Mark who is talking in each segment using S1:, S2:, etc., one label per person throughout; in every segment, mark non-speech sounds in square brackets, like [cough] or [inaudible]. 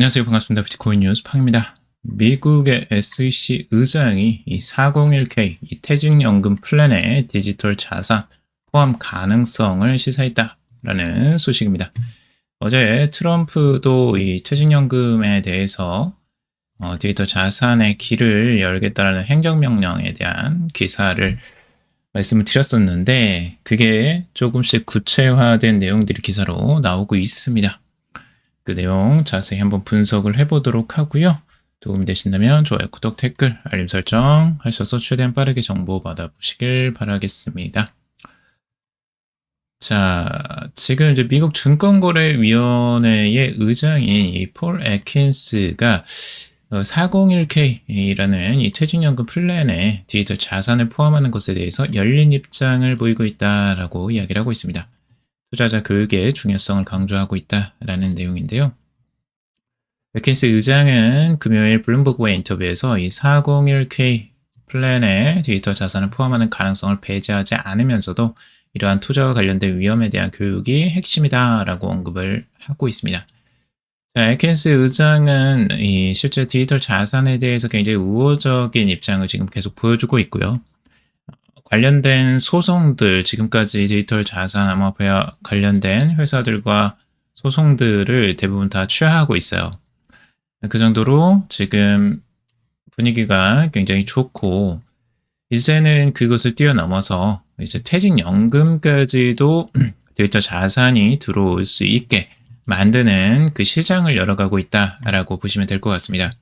S1: 안녕하세요. 반갑습니다. 비트코인 뉴스 팡입니다. 미국의 SEC 의장이 이 401k 이 퇴직연금 플랜의 디지털 자산 포함 가능성을 시사했다라는 소식입니다. 어제 트럼프도 이 퇴직연금에 대해서 어, 디지털 자산의 길을 열겠다라는 행정명령에 대한 기사를 말씀을 드렸었는데 그게 조금씩 구체화된 내용들이 기사로 나오고 있습니다. 그 내용 자세히 한번 분석을 해보도록 하고요. 도움이 되신다면 좋아요, 구독, 댓글, 알림 설정 하셔서 최대한 빠르게 정보 받아보시길 바라겠습니다. 자, 지금 이제 미국 증권거래위원회의 의장인 폴 에킨스가 401k라는 어, 이 퇴직연금 플랜에 디지털 자산을 포함하는 것에 대해서 열린 입장을 보이고 있다라고 이야기를 하고 있습니다. 투자자 교육의 중요성을 강조하고 있다라는 내용인데요. 맥킨스 의장은 금요일 블룸버그의 인터뷰에서 이 401k 플랜에 디지털 자산을 포함하는 가능성을 배제하지 않으면서도 이러한 투자와 관련된 위험에 대한 교육이 핵심이다라고 언급을 하고 있습니다. 자, 에켄스 의장은 이 실제 디지털 자산에 대해서 굉장히 우호적인 입장을 지금 계속 보여주고 있고요. 관련된 소송들, 지금까지 디지털 자산 암호화폐와 관련된 회사들과 소송들을 대부분 다 취하하고 있어요. 그 정도로 지금 분위기가 굉장히 좋고, 이제는 그것을 뛰어넘어서 이제 퇴직연금까지도 [clears throat] 디지털 자산이 들어올 수 있게 만드는 그 시장을 열어가고 있다라고 보시면 될 것 같습니다.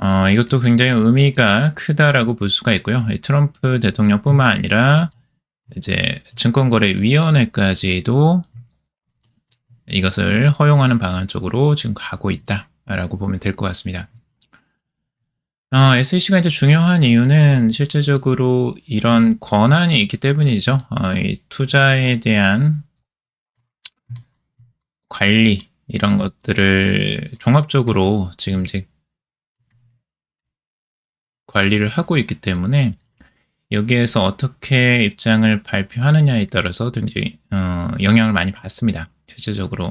S1: 어, 이것도 굉장히 의미가 크다라고 볼 수가 있고요. 트럼프 대통령뿐만 아니라 이제 증권거래위원회까지도 이것을 허용하는 방안 쪽으로 지금 가고 있다라고 보면 될 것 같습니다. 어, SEC가 이제 중요한 이유는 실제적으로 이런 권한이 있기 때문이죠. 어, 이 투자에 대한 관리 이런 것들을 종합적으로 지금 이제 관리를 하고 있기 때문에 여기에서 어떻게 입장을 발표하느냐에 따라서 굉장히 어, 영향을 많이 받습니다. 실제적으로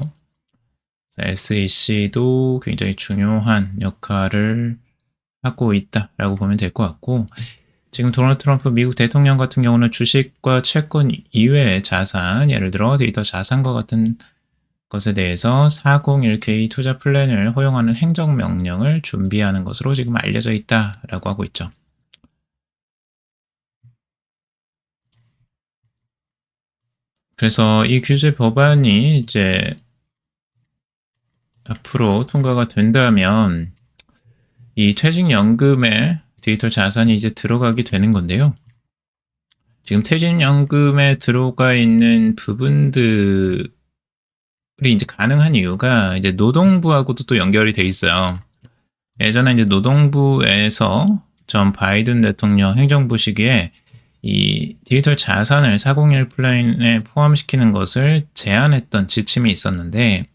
S1: SEC도 굉장히 중요한 역할을 하고 있다라고 보면 될 것 같고 지금 도널드 트럼프 미국 대통령 같은 경우는 주식과 채권 이외의 자산, 예를 들어 데이터 자산과 같은 것에 대해서 401k 투자 플랜을 허용하는 행정 명령을 준비하는 것으로 지금 알려져 있다라고 하고 있죠. 그래서 이 규제 법안이 이제 앞으로 통과가 된다면 이 퇴직연금에 디지털 자산이 이제 들어가게 되는 건데요. 지금 퇴직연금에 들어가 있는 부분들 이 이제 가능한 이유가 이제 노동부하고도 또 연결이 돼 있어요. 예전에 이제 노동부에서 전 바이든 대통령 행정부 시기에 이 디지털 자산을 401 플랜에 포함시키는 것을 제안했던 지침이 있었는데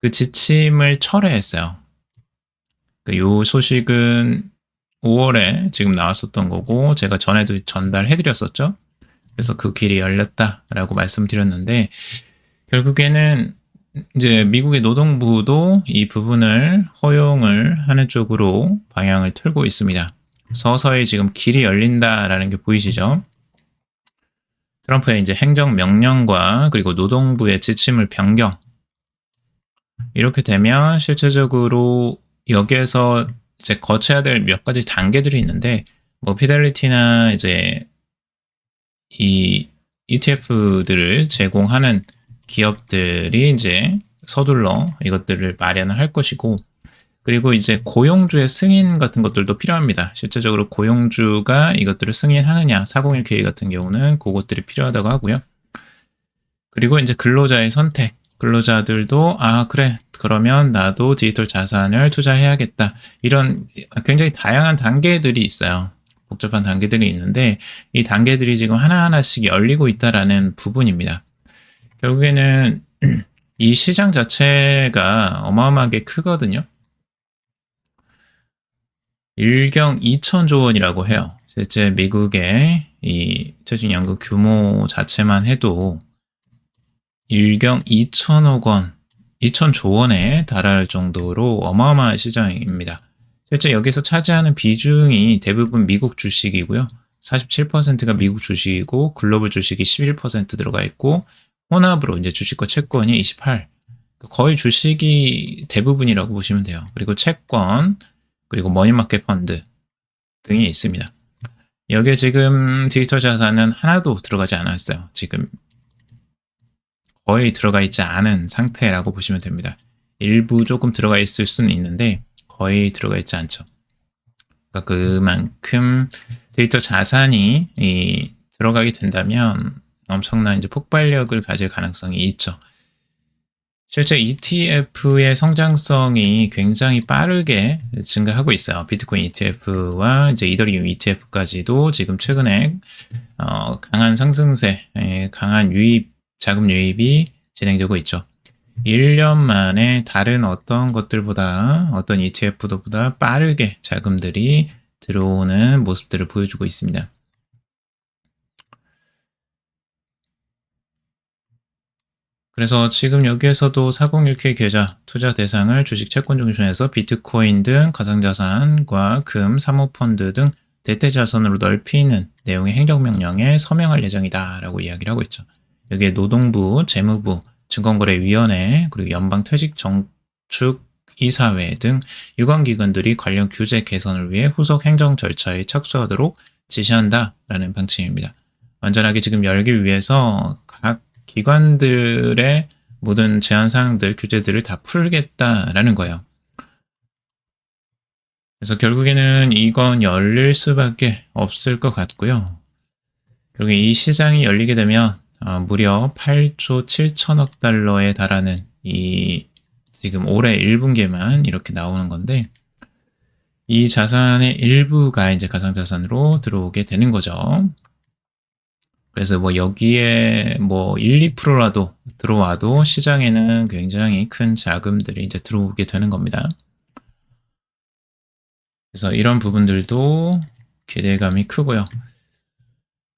S1: 그 지침을 철회했어요. 그요 소식은 5월에 지금 나왔었던 거고 제가 전에도 전달해드렸었죠. 그래서 그 길이 열렸다라고 말씀드렸는데 결국에는 이제 미국의 노동부도 이 부분을 허용을 하는 쪽으로 방향을 틀고 있습니다. 서서히 지금 길이 열린다라는 게 보이시죠? 트럼프의 이제 행정 명령과 그리고 노동부의 지침을 변경. 이렇게 되면 실제적으로 여기에서 이제 거쳐야 될 몇 가지 단계들이 있는데 뭐 피델리티나 이제 이 ETF들을 제공하는 기업들이 이제 서둘러 이것들을 마련을 할 것이고 그리고 이제 고용주의 승인 같은 것들도 필요합니다. 실제적으로 고용주가 이것들을 승인하느냐 401k 같은 경우는 그것들이 필요하다고 하고요. 그리고 이제 근로자의 선택 근로자들도 아 그래 그러면 나도 디지털 자산을 투자해야겠다 이런 굉장히 다양한 단계들이 있어요. 복잡한 단계들이 있는데 이 단계들이 지금 하나하나씩 열리고 있다라는 부분입니다. 결국에는 [clears throat] 이 시장 자체가 어마어마하게 크거든요. 1경 2천조 원이라고 해요. 실제 미국의 이 퇴직연금 규모 자체만 해도 1경 2천억 원 2천조 원에 달할 정도로 어마어마한 시장입니다. 실제 여기서 차지하는 비중이 대부분 미국 주식이고요. 47%가 미국 주식이고 글로벌 주식이 11% 들어가 있고 혼합으로 이제 주식과 채권이 28. 거의 주식이 대부분이라고 보시면 돼요. 그리고 채권, 그리고 머니마켓 펀드 등이 있습니다. 여기에 지금 디지털 자산은 하나도 들어가지 않았어요. 지금 거의 들어가 있지 않은 상태라고 보시면 됩니다. 일부 조금 들어가 있을 수는 있는데 거의 들어가 있지 않죠. 그러니까 그만큼 데이터 자산이 이, 들어가게 된다면 엄청난 이제 폭발력을 가질 가능성이 있죠. 실제 ETF의 성장성이 굉장히 빠르게 증가하고 있어요. 비트코인 ETF와 이제 이더리움 ETF까지도 지금 최근에 어, 강한 상승세, 예, 강한 유입, 자금 유입이 진행되고 있죠. 1년 만에 다른 어떤 것들보다 어떤 ETF보다 빠르게 자금들이 들어오는 모습들을 보여주고 있습니다. 그래서 지금 여기에서도 401k 계좌 투자 대상을 주식 채권 중심에서 비트코인 등 가상자산과 금, 사모펀드 등 대대자산으로 넓히는 내용의 행정명령에 서명할 예정이다 라고 이야기를 하고 있죠. 여기에 노동부, 재무부, 증권거래위원회, 그리고 연방퇴직정축 이사회 등 유관기관들이 관련 규제 개선을 위해 후속 행정 절차에 착수하도록 지시한다 라는 방침입니다. 완전하게 지금 열기 위해서 각 기관들의 모든 제한 사항들, 규제들을 다 풀겠다라는 거예요. 그래서 결국에는 이건 열릴 수밖에 없을 것 같고요. 그리고 이 시장이 열리게 되면 어, 무려 8조 7천억 달러에 달하는 이 지금 올해 1분기에만 이렇게 나오는 건데 이 자산의 일부가 이제 가상자산으로 들어오게 되는 거죠. 그래서 뭐 여기에 뭐 1, 2%라도 들어와도 시장에는 굉장히 큰 자금들이 이제 들어오게 되는 겁니다. 그래서 이런 부분들도 기대감이 크고요.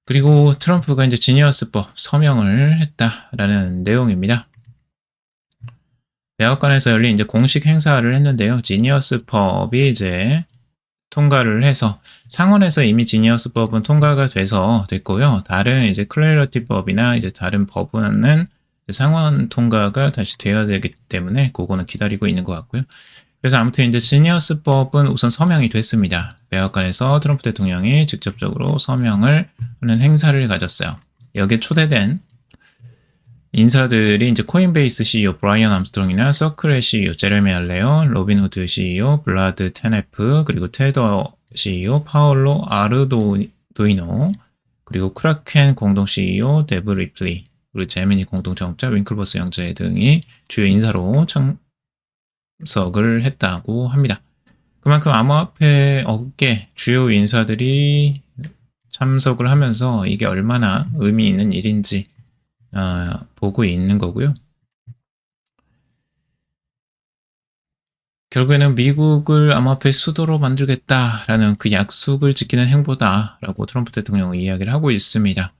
S1: 그리고 트럼프가 이제 지니어스법 서명을 했다라는 내용입니다. 대학관에서 열린 이제 공식 행사를 했는데요. 지니어스법이 이제 통과를 해서 상원에서 이미 지니어스 법은 통과가 돼서 됐고요. 다른 이제 클래리티 법이나 이제 다른 법은 상원 통과가 다시 되어야 되기 때문에 그거는 기다리고 있는 것 같고요. 그래서 아무튼 이제 지니어스 법은 우선 서명이 됐습니다. 백악관에서 트럼프 대통령이 직접적으로 서명을 하는 행사를 가졌어요. 여기에 초대된 인사들이 이제 코인베이스 CEO 브라이언 암스트롱이나 서클의 CEO 제레미 알레어, 로빈후드 CEO 블라드 테네프, 그리고 테더 CEO 파울로 아르도이노, 그리고 크라켄 공동 CEO 데브 리플리, 그리고 제미니 공동 창업자 윙클버스 형제 등이 주요 인사로 참석을 했다고 합니다. 그만큼 암호화폐 업계 주요 인사들이 참석을 하면서 이게 얼마나 의미 있는 일인지 아, 보고 있는 거고요. 결국에는 미국을 암호화폐 수도로 만들겠다라는 그 약속을 지키는 행보다라고 트럼프 대통령은 이야기를 하고 있습니다.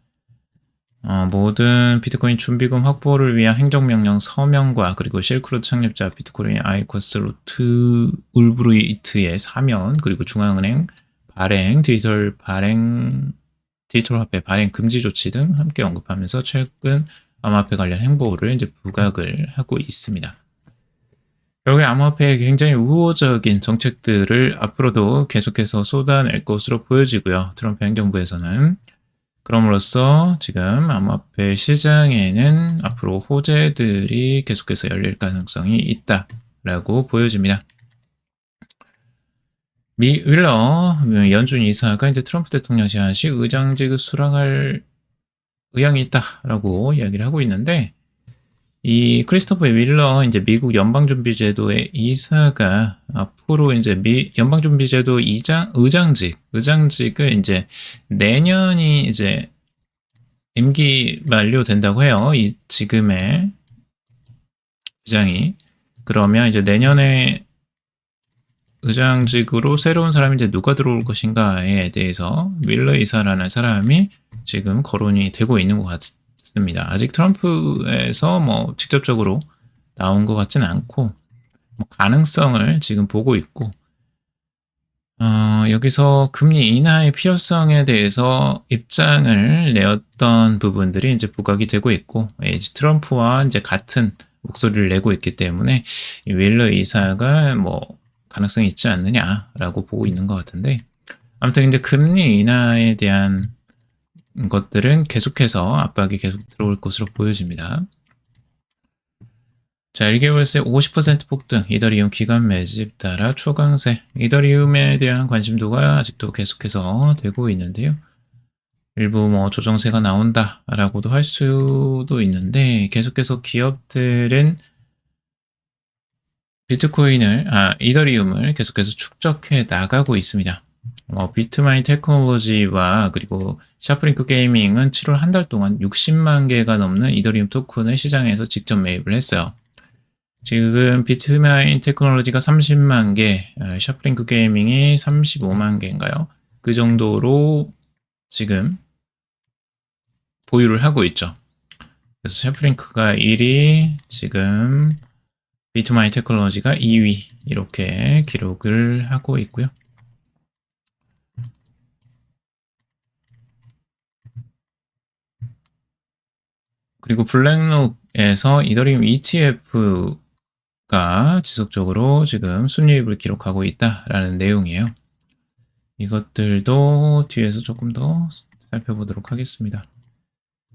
S1: 어, 모든 비트코인 준비금 확보를 위한 행정명령 서명과 그리고 실크로드 창립자 비트코인 아이코스 로트 울브루이트의 사면 그리고 중앙은행 발행 디지털 발행 디지털 화폐 발행 금지 조치 등 함께 언급하면서 최근 암호화폐 관련 행보를 이제 부각을 하고 있습니다. 결국에 암호화폐에 굉장히 우호적인 정책들을 앞으로도 계속해서 쏟아낼 것으로 보여지고요. 트럼프 행정부에서는 그럼으로써 지금 암호화폐 시장에는 앞으로 호재들이 계속해서 열릴 가능성이 있다라고 보여집니다. 미 윌러 연준 이사가 이제 트럼프 대통령 시한 시 의장직을 수락할 의향이 있다라고 이야기를 하고 있는데 이 크리스토퍼 윌러 이제 미국 연방준비제도의 이사가 앞으로 이제 미 연방준비제도 이장 의장직 의장직을 이제 내년이 이제 임기 만료된다고 해요. 이 지금의 의장이 그러면 이제 내년에 의장직으로 새로운 사람이 이제 누가 들어올 것인가에 대해서 윌러 이사라는 사람이 지금 거론이 되고 있는 것 같습니다. 아직 트럼프에서 뭐 직접적으로 나온 것 같지는 않고 뭐 가능성을 지금 보고 있고 어, 여기서 금리 인하의 필요성에 대해서 입장을 내었던 부분들이 이제 부각이 되고 있고 예, 트럼프와 이제 같은 목소리를 내고 있기 때문에 이 윌러 이사가 뭐 가능성이 있지 않느냐라고 보고 있는 것 같은데 아무튼 이제 금리 인하에 대한 것들은 계속해서 압박이 계속 들어올 것으로 보여집니다. 자, 1개월새 50% 폭등, 이더리움 기간 매집 따라 초강세, 이더리움에 대한 관심도가 아직도 계속해서 되고 있는데요. 일부 뭐 조정세가 나온다라고도 할 수도 있는데 계속해서 기업들은 비트코인을 아 이더리움을 계속해서 축적해 나가고 있습니다. 어, 비트마인 테크놀로지와 그리고 샤프링크 게이밍은 7월 한 달 동안 60만 개가 넘는 이더리움 토큰을 시장에서 직접 매입을 했어요. 지금 비트마인 테크놀로지가 30만 개, 어, 샤프링크 게이밍이 35만 개인가요? 그 정도로 지금 보유를 하고 있죠. 그래서 샤프링크가 1위, 지금 비트마인 테크놀로지가 2위 이렇게 기록을 하고 있고요. 그리고 블랙록에서 이더리움 ETF가 지속적으로 지금 순이익을 기록하고 있다라는 내용이에요. 이것들도 뒤에서 조금 더 살펴보도록 하겠습니다.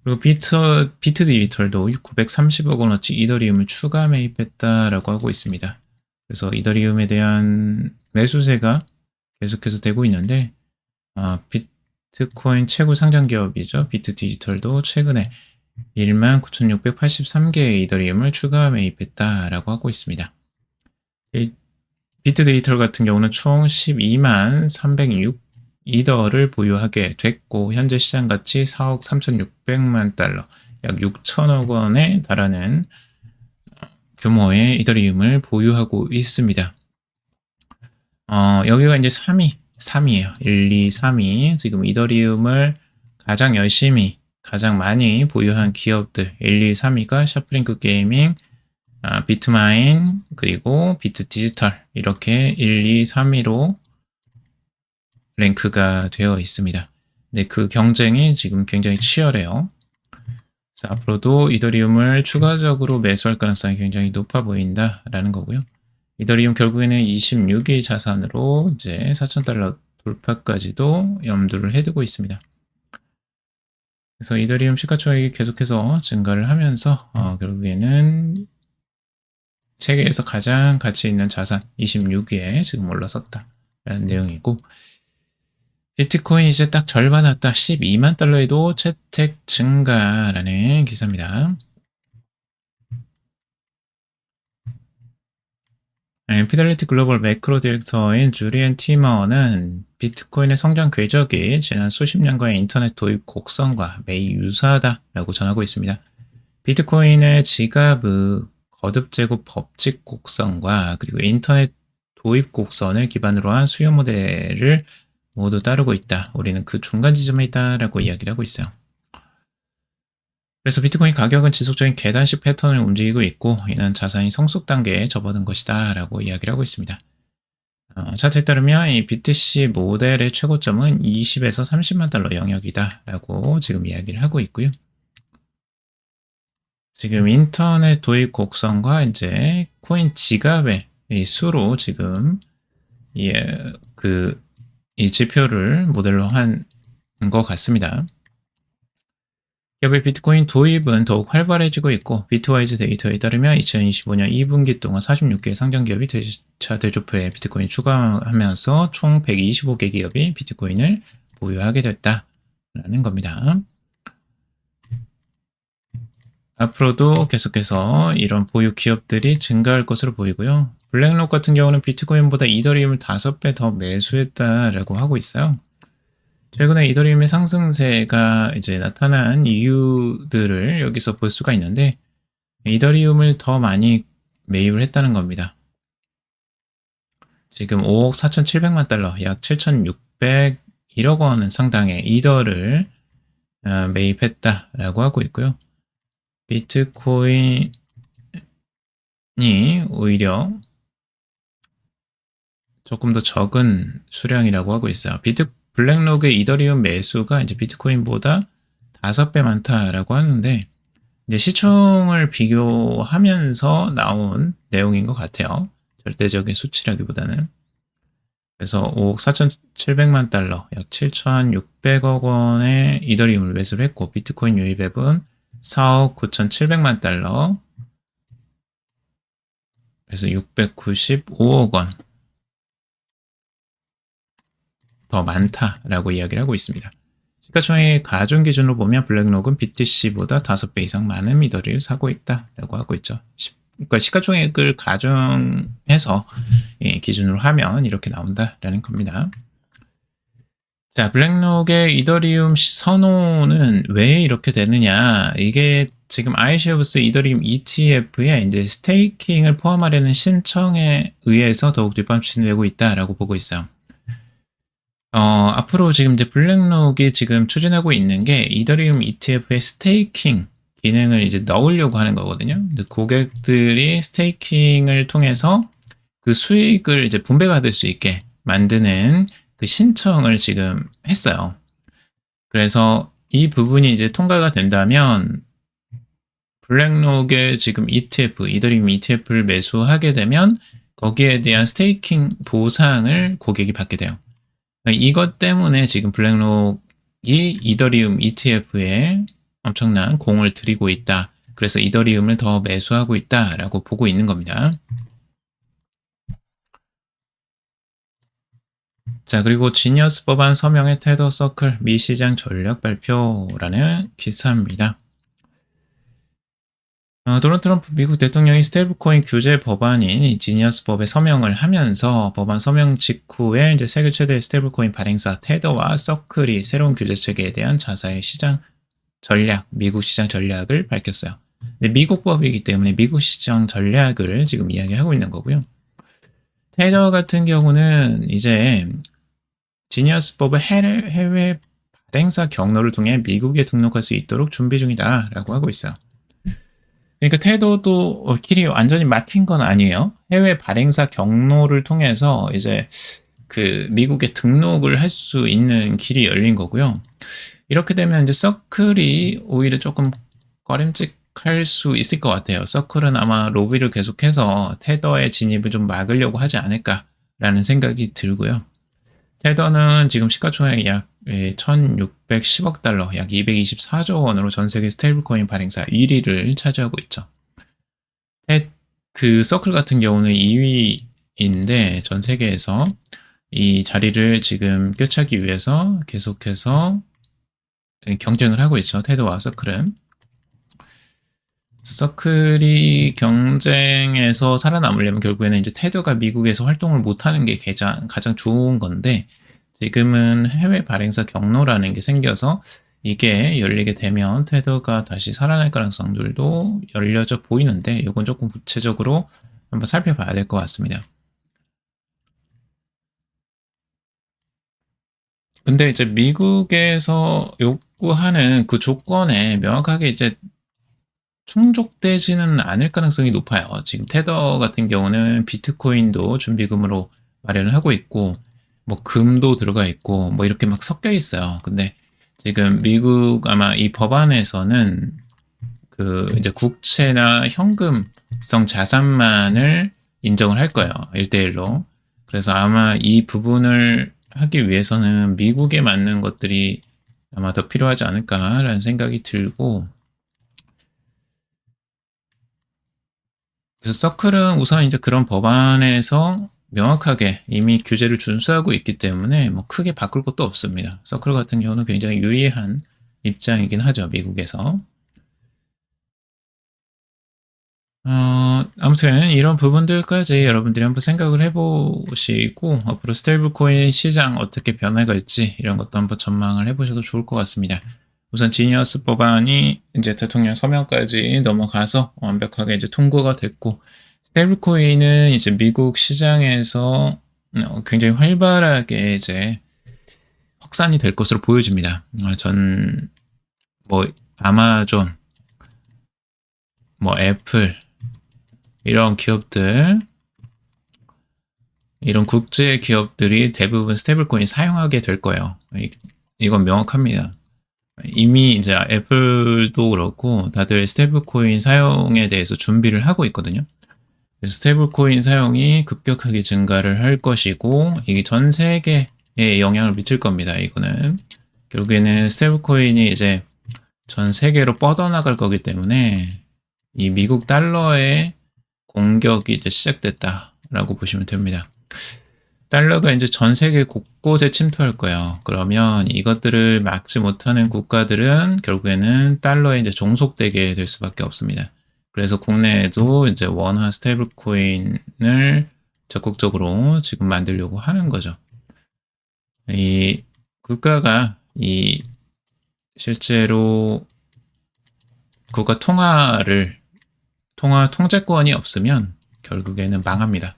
S1: 그리고 비트, 비트 디지털도 930억 원어치 이더리움을 추가 매입했다라고 하고 있습니다. 그래서 이더리움에 대한 매수세가 계속해서 되고 있는데, 아, 비트코인 최고 상장 기업이죠. 비트 디지털도 최근에 19,683개의 이더리움을 추가 매입했다라고 하고 있습니다. 비트 디지털 같은 경우는 총 12만 306 이더를 보유하게 됐고 현재 시장 가치 4억 3,600만 달러, 약 6천억 원에 달하는 규모의 이더리움을 보유하고 있습니다. 어, 여기가 이제 3위, 3위예요. 1, 2, 3위. 지금 이더리움을 가장 열심히 가장 많이 보유한 기업들 1, 2, 3위가 샤프링크 게이밍, 아, 비트마인, 그리고 비트 디지털 이렇게 1, 2, 3위로 랭크가 되어 있습니다. 네, 그 경쟁이 지금 굉장히 치열해요. 그래서 앞으로도 이더리움을 추가적으로 매수할 가능성이 굉장히 높아 보인다라는 거고요. 이더리움 결국에는 26일 자산으로 이제 4,000달러 돌파까지도 염두를 해두고 있습니다. 그래서 이더리움 시가총액이 계속해서 증가를 하면서 어, 결국에는 세계에서 가장 가치 있는 자산 26위에 지금 올라섰다라는 내용이고 비트코인 이제 딱 절반 왔다 12만 달러에도 채택 증가라는 기사입니다. 네, 피델리티 글로벌 매크로 디렉터인 주리엔 티머는 비트코인의 성장 궤적이 지난 수십 년간의 인터넷 도입 곡선과 매우 유사하다라고 전하고 있습니다. 비트코인의 지갑의 거듭 제곱 법칙 곡선과 그리고 인터넷 도입 곡선을 기반으로 한 수요 모델을 모두 따르고 있다. 우리는 그 중간 지점에 있다라고 이야기를 하고 있어요. 그래서 비트코인 가격은 지속적인 계단식 패턴을 움직이고 있고 이는 자산이 성숙 단계에 접어든 것이다 라고 이야기를 하고 있습니다. 어, 차트에 따르면 이 BTC 모델의 최고점은 20에서 30만 달러 영역이다 라고 지금 이야기를 하고 있고요. 지금 인터넷 도입 곡선과 이제 코인 지갑의 이 수로 지금 예, 그, 이 지표를 모델로 한 것 같습니다. 기업의 비트코인 도입은 더욱 활발해지고 있고 비트와이즈 데이터에 따르면 2025년 2분기 동안 46개의 상장 기업이 대차 대조표에 비트코인 추가하면서 총 125개 기업이 비트코인을 보유하게 됐다라는 겁니다. 앞으로도 계속해서 이런 보유 기업들이 증가할 것으로 보이고요. 블랙록 같은 경우는 비트코인보다 이더리움을 5배 더 매수했다라고 하고 있어요. 최근에 이더리움의 상승세가 이제 나타난 이유들을 여기서 볼 수가 있는데 이더리움을 더 많이 매입을 했다는 겁니다. 지금 5억 4,700만 달러, 약 7,601억 원 상당의 이더를 어, 매입했다라고 하고 있고요. 비트코인 오히려 조금 더 적은 수량이라고 하고 있어요. 비트 블랙록의 이더리움 매수가 이제 비트코인보다 5배 많다라고 하는데 이제 시총을 비교하면서 나온 내용인 것 같아요. 절대적인 수치라기보다는. 그래서 5억 4,700만 달러, 약 7,600억 원의 이더리움을 매수를 했고, 비트코인 유입액은 4억 9,700만 달러, 그래서 695억 원 더 많다라고 이야기를 하고 있습니다. 시가총액 가중 기준으로 보면 블랙록은 BTC보다 5배 이상 많은 미더리를 사고 있다라고 하고 있죠. 그러니까 시가총액을 가중해서 예, 기준으로 하면 이렇게 나온다라는 겁니다. 자, 블랙록의 이더리움 선호는 왜 이렇게 되느냐? 이게 지금 아이쉐어브스 이더리움 ETF에 이제 스테이킹을 포함하려는 신청에 의해서 더욱 뒷받침되고 있다라고 보고 있어요. 어, 앞으로 지금 이제 블랙록이 지금 추진하고 있는 게 이더리움 ETF의 스테이킹 기능을 이제 넣으려고 하는 거거든요. 고객들이 스테이킹을 통해서 그 수익을 이제 분배받을 수 있게 만드는 그 신청을 지금 했어요. 그래서 이 부분이 이제 통과가 된다면 블랙록의 지금 ETF, 이더리움 ETF를 매수하게 되면 거기에 대한 스테이킹 보상을 고객이 받게 돼요. 이것 때문에 지금 블랙록이 이더리움 ETF에 엄청난 공을 들이고 있다. 그래서 이더리움을 더 매수하고 있다라고 보고 있는 겁니다. 자, 그리고 지니어스 법안 서명의 테더 서클 미시장 전략 발표라는 기사입니다. 어, 도널드 트럼프 미국 대통령이 스테이블코인 규제 법안인 이 지니어스 법에 서명을 하면서 법안 서명 직후에 이제 세계 최대 스테이블코인 발행사 테더와 서클이 새로운 규제 체계에 대한 자사의 시장 전략, 미국 시장 전략을 밝혔어요. 근데 미국 법이기 때문에 미국 시장 전략을 지금 이야기하고 있는 거고요. 테더 같은 경우는 이제 지니어스 법의 해외, 해외 발행사 경로를 통해 미국에 등록할 수 있도록 준비 중이다라고 하고 있어요. 그러니까 태도도 길이 완전히 막힌 건 아니에요. 해외 발행사 경로를 통해서 이제 그 미국에 등록을 할 수 있는 길이 열린 거고요. 이렇게 되면 이제 서클이 오히려 조금 꺼림칙할 수 있을 것 같아요. 서클은 아마 로비를 계속해서 테더의 진입을 좀 막으려고 하지 않을까라는 생각이 들고요. 테더는 지금 시가총액 약 1,610억 예, 달러, 약 224조 원으로 전 세계 스테이블코인 발행사 1위를 차지하고 있죠. 그 서클 같은 경우는 2위인데 전 세계에서 이 자리를 지금 꿰차기 위해서 계속해서 경쟁을 하고 있죠. 테드와 서클은. 서클이 경쟁에서 살아남으려면 결국에는 이제 테드가 미국에서 활동을 못하는 게 가장, 가장 좋은 건데 지금은 해외 발행사 경로라는 게 생겨서 이게 열리게 되면 테더가 다시 살아날 가능성들도 열려져 보이는데 이건 조금 구체적으로 한번 살펴봐야 될 것 같습니다. 근데 이제 미국에서 요구하는 그 조건에 명확하게 이제 충족되지는 않을 가능성이 높아요. 지금 테더 같은 경우는 비트코인도 준비금으로 마련을 하고 있고 뭐 금도 들어가 있고 뭐 이렇게 막 섞여 있어요. 근데 지금 미국 아마 이 법안에서는 그 이제 국채나 현금성 자산만을 인정을 할 거예요. 1대1로. 그래서 아마 이 부분을 하기 위해서는 미국에 맞는 것들이 아마 더 필요하지 않을까라는 생각이 들고 그래서 서클은 우선 이제 그런 법안에서 명확하게 이미 규제를 준수하고 있기 때문에 뭐 크게 바꿀 것도 없습니다. 서클 같은 경우는 굉장히 유리한 입장이긴 하죠. 미국에서. 어, 아무튼 이런 부분들까지 여러분들이 한번 생각을 해보시고 앞으로 스테이블 코인 시장 어떻게 변해갈지 이런 것도 한번 전망을 해보셔도 좋을 것 같습니다. 우선 지니어스 법안이 이제 대통령 서명까지 넘어가서 완벽하게 이제 통과가 됐고 스테이블코인은 이제 미국 시장에서 어, 굉장히 활발하게 이제 확산이 될 것으로 보여집니다. 어, 전뭐 아마존, 뭐 애플, 이런 기업들, 이런 국제 기업들이 대부분 스테이블코인 사용하게 될 거예요. 이- 이건 명확합니다. 이미 이제 애플도 그렇고 다들 스테이블코인 사용에 대해서 준비를 하고 있거든요. 그래서 스테이블 코인 사용이 급격하게 증가를 할 것이고 이게 전 세계에 영향을 미칠 겁니다. 이거는 결국에는 스테이블 코인이 이제 전 세계로 뻗어나갈 거기 때문에 이 미국 달러의 공격이 이제 시작됐다라고 보시면 됩니다. 달러가 이제 전 세계 곳곳에 침투할 거예요. 그러면 이것들을 막지 못하는 국가들은 결국에는 달러에 이제 종속되게 될 수밖에 없습니다. 그래서 국내에도 이제 원화 스테이블 코인을 적극적으로 지금 만들려고 하는 거죠. 이 국가가 이 실제로 국가 통화를 통화 통제권이 없으면 결국에는 망합니다.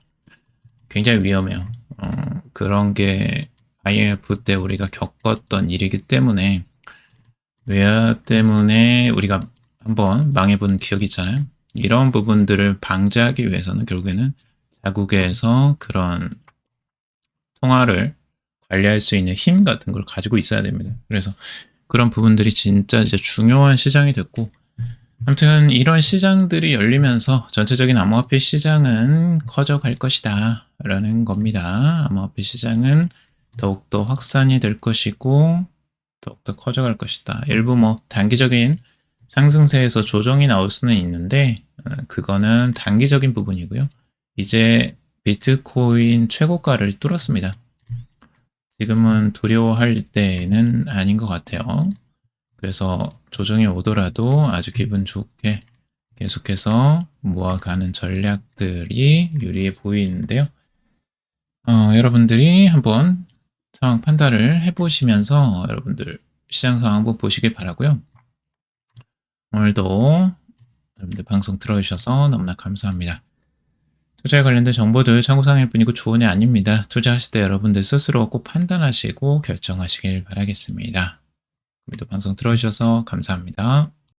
S1: 굉장히 위험해요. 어, 그런 게 IMF 때 우리가 겪었던 일이기 때문에 외화 때문에 우리가 한번 망해본 기억이 있잖아요. 이런 부분들을 방지하기 위해서는 결국에는 자국에서 그런 통화를 관리할 수 있는 힘 같은 걸 가지고 있어야 됩니다. 그래서 그런 부분들이 진짜 이제 중요한 시장이 됐고, 아무튼 이런 시장들이 열리면서 전체적인 암호화폐 시장은 커져갈 것이다 라는 겁니다. 암호화폐 시장은 더욱더 확산이 될 것이고 더욱더 커져갈 것이다. 일부 뭐 단기적인 상승세에서 조정이 나올 수는 있는데 어, 그거는 단기적인 부분이고요. 이제 비트코인 최고가를 뚫었습니다. 지금은 두려워할 때는 아닌 것 같아요. 그래서 조정이 오더라도 아주 기분 좋게 계속해서 모아가는 전략들이 유리해 보이는데요. 어, 여러분들이 한번 상황 판단을 해보시면서 여러분들 시장 상황 한번 보시길 바라고요. 오늘도 여러분들 방송 들어주셔서 너무나 감사합니다. 투자에 관련된 정보들 참고사항일 뿐이고 조언이 아닙니다. 투자하실 때 여러분들 스스로 꼭 판단하시고 결정하시길 바라겠습니다. 오늘도 방송 들어주셔서 감사합니다.